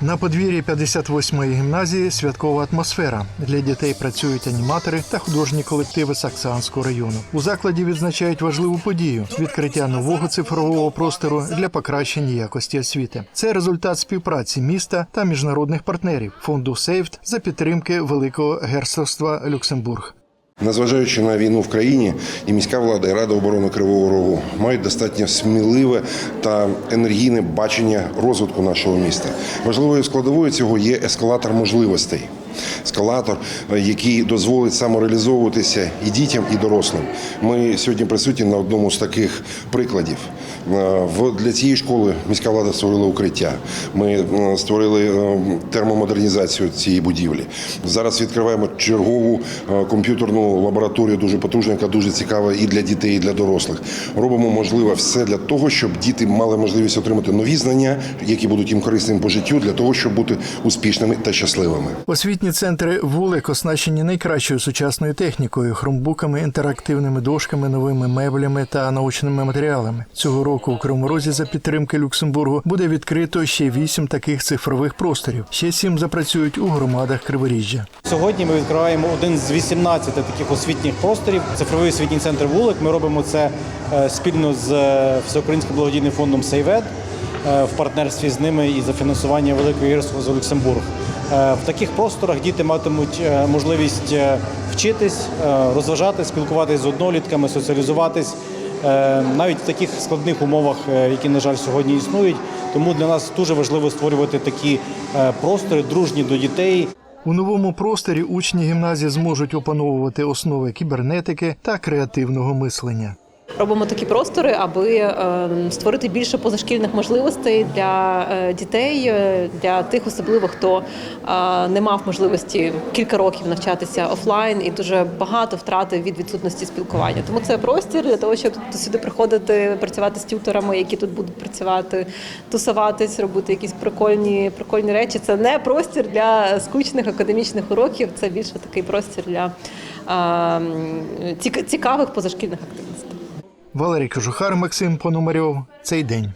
На подвір'ї 58-ї гімназії святкова атмосфера. Для дітей працюють аніматори та художні колективи Саксанського району. У закладі відзначають важливу подію відкриття нового цифрового простору для покращення якості освіти. Це результат співпраці міста та міжнародних партнерів фонду Сейфт за підтримки Великого герцогства Люксембург. Незважаючи на війну в країні, і міська влада і Рада оборони Кривого Рогу мають достатньо сміливе та енергійне бачення розвитку нашого міста. Важливою складовою цього є ескалатор можливостей. Ескалатор, е, який дозволить самореалізовуватися і дітям, і дорослим. Ми сьогодні присутні на одному з таких прикладів. Е, для цієї школи міська влада створила укриття. Ми е, створили термомодернізацію цієї будівлі. Зараз відкриваємо чергову комп'ютерну лабораторію, дуже потужну, яка дуже цікава і для дітей, і для дорослих. Робимо можливе все для того, щоб діти мали можливість отримати нові знання, які будуть їм корисними по життю, для того, щоб бути успішними та щасливими. Освітні центри вулик оснащені найкращою сучасною технікою, хромбуками, інтерактивними дошками, новими меблями та научними матеріалами. Цього року у Кривому Розі за підтримки Люксембургу буде відкрито ще вісім таких цифрових просторів. Ще сім запрацюють у громадах Криворіжжя. Сьогодні ми відкриваємо один з 18 таких освітніх просторів. Цифровий освітній центр вулик. Ми робимо це е, спільно з е, всеукраїнським благодійним фондом Сейвед е, в партнерстві з ними і за фінансування Великої гірського за Люксембург. Е, В таких просторах діти матимуть е, можливість е, вчитись, е, розважатись, спілкуватись з однолітками, соціалізуватись. е, Навіть в таких складних умовах, е, які, на жаль, сьогодні існують, тому для нас дуже важливо створювати такі е, простори, дружні до дітей, У новому просторі учні гімназії зможуть опановувати основи кібернетики та креативного мислення. Робимо такі простори, аби е, створити більше позашкільних можливостей для е, дітей, е, для тих, особливо хто не мав можливості кілька років навчатися офлайн і дуже багато втратив від відсутності спілкування. Тому це простір для того, щоб сюди приходити, працювати з тюторами, які тут будуть працювати, тусуватись, робити якісь прикольні, прикольні речі. Це не простір для скучних академічних уроків, це більше такий простір для цікавих позашкільних активностей. Валерій Кожухар, Максим Пономарьов. Цей день.